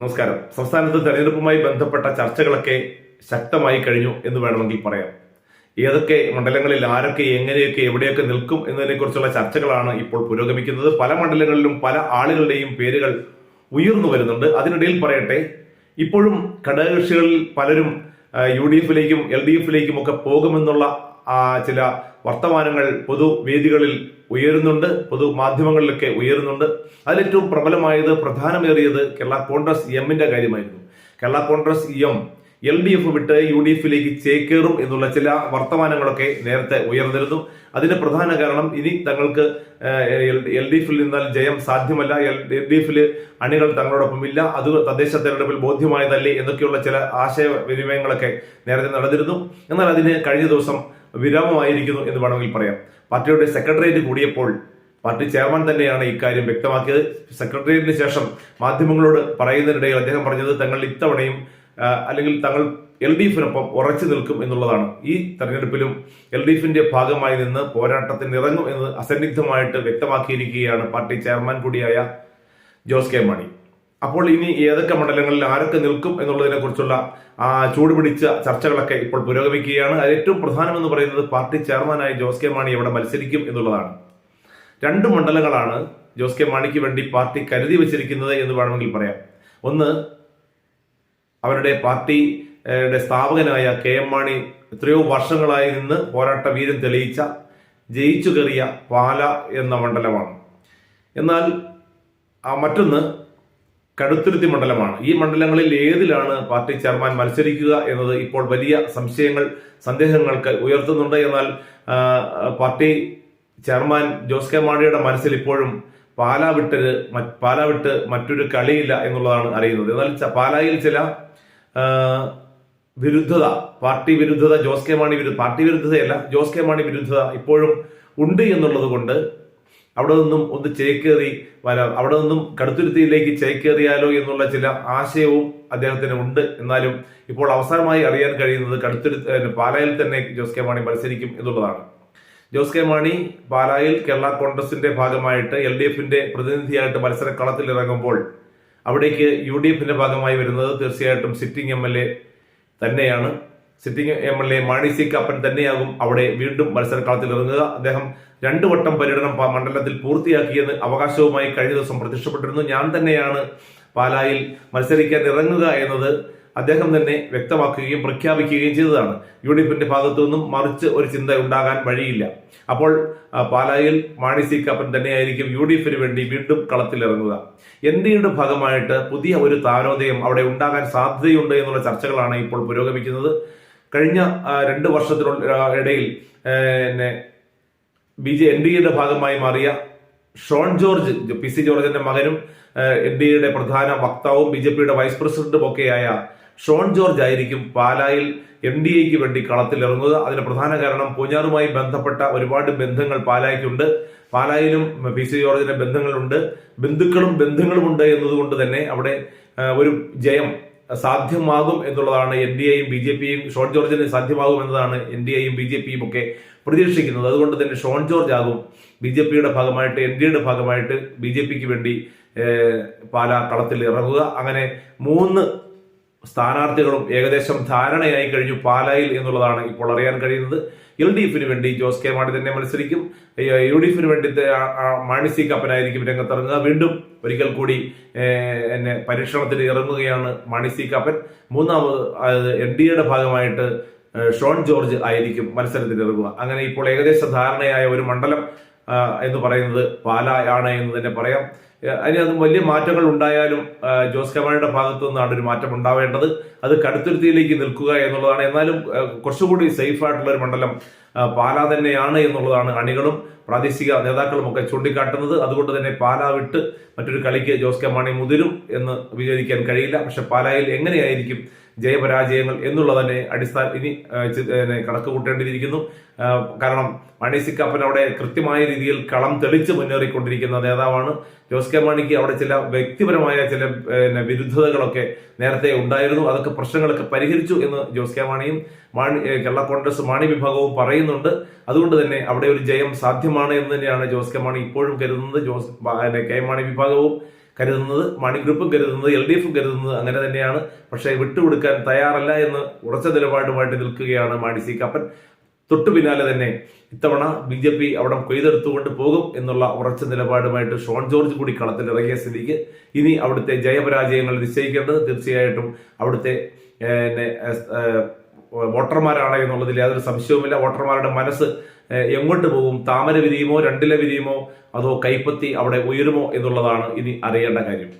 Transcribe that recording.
നമസ്കാരം. സംസ്ഥാനത്ത് തെരഞ്ഞെടുപ്പുമായി ബന്ധപ്പെട്ട ചർച്ചകളൊക്കെ ശക്തമായി കഴിഞ്ഞു എന്ന് വേണമെങ്കിൽ പറയാം. ഏതൊക്കെ മണ്ഡലങ്ങളിൽ ആരൊക്കെ എങ്ങനെയൊക്കെ എവിടെയൊക്കെ നിൽക്കും എന്നതിനെക്കുറിച്ചുള്ള ചർച്ചകളാണ് ഇപ്പോൾ പുരോഗമിക്കുന്നത്. പല മണ്ഡലങ്ങളിലും പല ആളുകളുടെയും പേരുകൾ ഉയർന്നു വരുന്നുണ്ട്. അതിനിടയിൽ പറയട്ടെ ഇപ്പോഴും ഘടകകക്ഷികളിൽ പലരും യു ഡി എഫിലേക്കും എൽ ഡി എഫിലേക്കും ഒക്കെ പോകുമെന്നുള്ള ചില വർത്തമാനങ്ങൾ പൊതുവേദികളിൽ ഉയരുന്നുണ്ട് പൊതു മാധ്യമങ്ങളിലൊക്കെ ഉയരുന്നുണ്ട്. അതിലേറ്റവും പ്രബലമായത് പ്രധാനമേറിയത് കേരള കോൺഗ്രസ് എമ്മിന്റെ കാര്യമായിരുന്നു. Kerala Congress M L D F വിട്ട് യു ഡി എഫിലേക്ക് ചേക്കേറും എന്നുള്ള ചില വർത്തമാനങ്ങളൊക്കെ നേരത്തെ ഉയർന്നിരുന്നു. അതിന് പ്രധാന കാരണം ഇനി തങ്ങൾക്ക് എൽ ഡി എഫിൽ നിന്നാൽ ജയം സാധ്യമല്ല എൽ ഡി എഫിൽ അണികൾ തങ്ങളോടൊപ്പം ഇല്ല അത് തദ്ദേശ തെരഞ്ഞെടുപ്പിൽ ബോധ്യമായതല്ലേ എന്നൊക്കെയുള്ള ചില ആശയവിനിമയങ്ങളൊക്കെ നേരത്തെ നടന്നിരുന്നു. എന്നാൽ അതിന് കഴിഞ്ഞ ദിവസം വിരാമമായിരിക്കുന്നു എന്ന് വേണമെങ്കിൽ പറയാം. പാർട്ടിയുടെ സെക്രട്ടേറിയറ്റ് കൂടിയപ്പോൾ പാർട്ടി ചെയർമാൻ തന്നെയാണ് ഇക്കാര്യം വ്യക്തമാക്കിയത്. സെക്രട്ടേറിയറ്റിന് ശേഷം മാധ്യമങ്ങളോട് പറയുന്നതിനിടയിൽ അദ്ദേഹം പറഞ്ഞത് തങ്ങൾ ഇത്തവണയും അല്ലെങ്കിൽ തങ്ങൾ എൽ ഡി എഫിനൊപ്പം ഉറച്ചു നിൽക്കും എന്നുള്ളതാണ്. ഈ തെരഞ്ഞെടുപ്പിലും എൽ ഡി എഫിന്റെ ഭാഗമായി നിന്ന് പോരാട്ടത്തിന് ഇറങ്ങും എന്ന് അസന്നിഗ്ധമായിട്ട് വ്യക്തമാക്കിയിരിക്കുകയാണ് പാർട്ടി ചെയർമാൻ കൂടിയായ ജോസ് കെ മാണി. അപ്പോൾ ഇനി ഏതൊക്കെ മണ്ഡലങ്ങളിൽ ആരൊക്കെ നിൽക്കും എന്നുള്ളതിനെ കുറിച്ചുള്ള ആ ചൂടുപിടിച്ച ചർച്ചകളൊക്കെ ഇപ്പോൾ പുരോഗമിക്കുകയാണ്. അതിൽ ഏറ്റവും പ്രധാനമെന്ന് പറയുന്നത് പാർട്ടി ചെയർമാനായ ജോസ് കെ മാണി എവിടെ മത്സരിക്കും എന്നുള്ളതാണ്. രണ്ട് മണ്ഡലങ്ങളാണ് ജോസ് കെ മാണിക്ക് വേണ്ടി പാർട്ടി കരുതി വെച്ചിരിക്കുന്നത് എന്ന് വേണമെങ്കിൽ പറയാം. ഒന്ന് അവരുടെ പാർട്ടിയുടെ സ്ഥാപകനായ കെ എം മാണി എത്രയോ വർഷങ്ങളായി നിന്ന് പോരാട്ട വീരം തെളിയിച്ച ജയിച്ചു കയറിയ പാല എന്ന മണ്ഡലമാണ്. എന്നാൽ മറ്റൊന്ന് കടുത്തുരുത്തി മണ്ഡലമാണ്. ഈ മണ്ഡലങ്ങളിൽ ഏതിലാണ് പാർട്ടി ചെയർമാൻ മത്സരിക്കുക എന്നത് ഇപ്പോൾ വലിയ സംശയങ്ങൾ സന്ദേഹങ്ങൾക്ക് ഉയർത്തുന്നുണ്ട്. എന്നാൽ പാർട്ടി ചെയർമാൻ ജോസ് കെ മാണിയുടെ മനസ്സിൽ ഇപ്പോഴും പാലാ വിട്ട് പാലാ വിട്ട് മറ്റൊരു കളിയില്ല എന്നുള്ളതാണ് അറിയുന്നത്. എന്നാൽ പാലായിൽ ചില വിരുദ്ധത പാർട്ടി വിരുദ്ധത ജോസ് കെ മാണി വിരുദ്ധ പാർട്ടി വിരുദ്ധതയല്ല ജോസ് കെ മാണി വിരുദ്ധത ഇപ്പോഴും ഉണ്ട് എന്നുള്ളത് കൊണ്ട് അവിടെ നിന്നും ഒന്ന് ചേക്കേറി വരാം. അവിടെ നിന്നും കടുത്തുരുത്തിയിലേക്ക് ചേക്കേറിയാലോ എന്നുള്ള ചില ആശയവും അദ്ദേഹത്തിന് ഉണ്ട്. എന്നാലും ഇപ്പോൾ അവസാനമായി അറിയാൻ കഴിയുന്നത് കടുത്തുരു പാലായിൽ തന്നെ ജോസ് കെ മാണി മത്സരിക്കും എന്നുള്ളതാണ്. ജോസ് കെ മാണി പാലായിൽ കേരള കോൺഗ്രസിന്റെ ഭാഗമായിട്ട് എൽ ഡി എഫിന്റെ പ്രതിനിധിയായിട്ട് മത്സരക്കളത്തിൽ ഇറങ്ങുമ്പോൾ അവിടേക്ക് യു ഡി എഫിന്റെ ഭാഗമായി വരുന്നത് തീർച്ചയായിട്ടും സിറ്റിംഗ് എം എൽ എ തന്നെയാണ്. Sitting M L A Mani C Kappan തന്നെയാകും അവിടെ വീണ്ടും മത്സരക്കളത്തിൽ ഇറങ്ങുക. അദ്ദേഹം രണ്ടു വട്ടം പര്യടനം മണ്ഡലത്തിൽ പൂർത്തിയാക്കിയെന്ന് അവകാശവുമായി കഴിഞ്ഞ ദിവസം പ്രത്യക്ഷപ്പെട്ടിരുന്നു. ഞാൻ തന്നെയാണ് പാലായിൽ മത്സരിക്കാൻ ഇറങ്ങുക എന്നത് അദ്ദേഹം തന്നെ വ്യക്തമാക്കുകയും പ്രഖ്യാപിക്കുകയും ചെയ്തതാണ്. യു ഡി എഫിന്റെ ഭാഗത്തു നിന്നും മറിച്ച് ഒരു ചിന്ത ഉണ്ടാകാൻ വഴിയില്ല. അപ്പോൾ പാലായിൽ മാണി സി കാപ്പൻ തന്നെയായിരിക്കും യു ഡി എഫിന് വേണ്ടി വീണ്ടും കളത്തിലിറങ്ങുക എൻ ഡി എയുടെ ഭാഗമായിട്ട് പുതിയ ഒരു താരോദയം അവിടെ ഉണ്ടാകാൻ സാധ്യതയുണ്ട് എന്നുള്ള ചർച്ചകളാണ് ഇപ്പോൾ പുരോഗമിക്കുന്നത്. കഴിഞ്ഞ രണ്ട് വർഷത്തിനുള്ള ഇടയിൽ എന്നെ ബി ജെ എൻ ഡി എയുടെ ഭാഗമായി മാറിയ ഷോൺ ജോർജ് പി സി ജോർജിന്റെ മകനും എൻ ഡി എയുടെ പ്രധാന വക്താവും ബി ജെ പിയുടെ വൈസ് പ്രസിഡന്റും ഒക്കെയായ ഷോൺ ജോർജ് ആയിരിക്കും പാലായിൽ എൻ ഡി എക്ക് വേണ്ടി കളത്തിലിറങ്ങുക. അതിന് പ്രധാന കാരണം പൂഞ്ഞാറുമായി ബന്ധപ്പെട്ട ഒരുപാട് ബന്ധങ്ങൾ പാലായ്ക്കുണ്ട്. പാലായിലും പി സി ജോർജിന്റെ ബന്ധങ്ങളുണ്ട്. ബന്ധുക്കളും ബന്ധങ്ങളുമുണ്ട് എന്നതുകൊണ്ട് തന്നെ അവിടെ ഒരു ജയം സാധ്യമാകും എന്നുള്ളതാണ് എൻ ഡി എയും ബി ജെ പിയും ഷോൺ ജോർജിന് സാധ്യമാകും എന്നതാണ് എൻ ഡി എയും ബി ജെ പിയും ഒക്കെ പ്രതീക്ഷിക്കുന്നത്. അതുകൊണ്ട് തന്നെ ഷോൺ ജോർജ് ആകും ബി ജെ പിയുടെ ഭാഗമായിട്ട് എൻ ഡി എയുടെ ഭാഗമായിട്ട് ബി ജെ പിക്ക് വേണ്ടി പാലാ കളത്തിൽ ഇറങ്ങുക അങ്ങനെ മൂന്ന് സ്ഥാനാർത്ഥികളും ഏകദേശം ധാരണയായി കഴിഞ്ഞു പാലായിൽ എന്നുള്ളതാണ് ഇപ്പോൾ അറിയാൻ കഴിയുന്നത്. എൽ ഡി എഫിന് വേണ്ടി ജോസ് കെ മാണി തന്നെ മത്സരിക്കും. യു ഡി എഫിന് വേണ്ടി മാണി സി കപ്പനായിരിക്കും രംഗത്തിറങ്ങുക. വീണ്ടും ഒരിക്കൽ കൂടി എന്നെ പരീക്ഷണത്തിന് ഇറങ്ങുകയാണ് മാണി സി കപ്പൻ മൂന്നാമത് എൻ ഡി എയുടെ ഭാഗമായിട്ട് ഷോൺ ജോർജ് ആയിരിക്കും മത്സരത്തിന് ഇറങ്ങുക. അങ്ങനെ ഇപ്പോൾ ഏകദേശ ധാരണയായ ഒരു മണ്ഡലം എന്ന് പറയുന്നത് പാലായാണ് എന്ന് തന്നെ പറയാം. ഏഹ് അതിന് അത് വലിയ മാറ്റങ്ങൾ ഉണ്ടായാലും ജോസ് കമാണിയുടെ ഭാഗത്തു നിന്നാണ് ഒരു മാറ്റം ഉണ്ടാവേണ്ടത്. അത് കടുത്തുരുത്തിയിലേക്ക് നിൽക്കുക എന്നുള്ളതാണ്. എന്നാലും കുറച്ചുകൂടി സേഫ് ആയിട്ടുള്ള ഒരു മണ്ഡലം പാലാ തന്നെയാണ് എന്നുള്ളതാണ് അണികളും പ്രാദേശിക നേതാക്കളും ഒക്കെ ചൂണ്ടിക്കാട്ടുന്നത്. അതുകൊണ്ട് തന്നെ പാലാ വിട്ട് മറ്റൊരു കളിക്ക് ജോസ് കെ മാണി മുതിരും എന്ന് വിചാരിക്കാൻ കഴിയില്ല. പക്ഷെ പാലായിൽ എങ്ങനെയായിരിക്കും ജയപരാജയങ്ങൾ എന്നുള്ളത് തന്നെ അടിസ്ഥാന ഇനി കണക്ക് കൂട്ടേണ്ടിയിരിക്കുന്നു കാരണം മണി സിക്കപ്പൻ അവിടെ കൃത്യമായ രീതിയിൽ കളം തെളിച്ച് മുന്നേറിക്കൊണ്ടിരിക്കുന്ന നേതാവാണ്. ജോസ് കെ. മാണിക്ക് അവിടെ ചില വ്യക്തിപരമായ ചില പിന്നെ, വിരുദ്ധതകളൊക്കെ നേരത്തെ ഉണ്ടായിരുന്നു. അതൊക്കെ പ്രശ്നങ്ങളൊക്കെ പരിഹരിച്ചു എന്ന് ജോസ് കെ. മാണിയും മാണി കേരള കോൺഗ്രസ് മാണി വിഭാഗവും പറയുന്നുണ്ട്. അതുകൊണ്ട് തന്നെ അവിടെ ഒരു ജയം സാധ്യമാണ് എന്ന് തന്നെയാണ് ജോസ് കെ. മാണി ഇപ്പോഴും കരുതുന്നത്. ജോസ് കെ. മാണി വിഭാഗവും കരുതുന്നത് മണി ഗ്രൂപ്പും കരുതുന്നത് എൽ ഡി എഫും കരുതുന്നത് അങ്ങനെ തന്നെയാണ്. പക്ഷേ വിട്ടുകൊടുക്കാൻ തയ്യാറല്ല എന്ന് ഉറച്ച നിലപാടുമായിട്ട് നിൽക്കുകയാണ് മാണി സി കപ്പൻ തൊട്ടു പിന്നാലെ തന്നെ ഇത്തവണ ബി ജെ പി അവിടെ കൊയ്തെടുത്തുകൊണ്ട് പോകും എന്നുള്ള ഉറച്ച നിലപാടുമായിട്ട് ഷോൺ ജോർജ് കൂടി കളത്തിൽ ഇറങ്ങിയ സ്ഥിതിക്ക് ഇനി അവിടുത്തെ ജയപരാജയങ്ങൾ നിശ്ചയിക്കേണ്ടത് തീർച്ചയായിട്ടും അവിടുത്തെ വോട്ടർമാരാണ് എന്നുള്ളതിൽ യാതൊരു സംശയവുമില്ല. വോട്ടർമാരുടെ മനസ്സ് എങ്ങോട്ട് പോകും? താമര വിരിയുമോ രണ്ടില വിരിയുമോ അതോ കൈപ്പത്തി അവിടെ ഉയരുമോ എന്നുള്ളതാണ് ഇനി അറിയേണ്ട കാര്യം.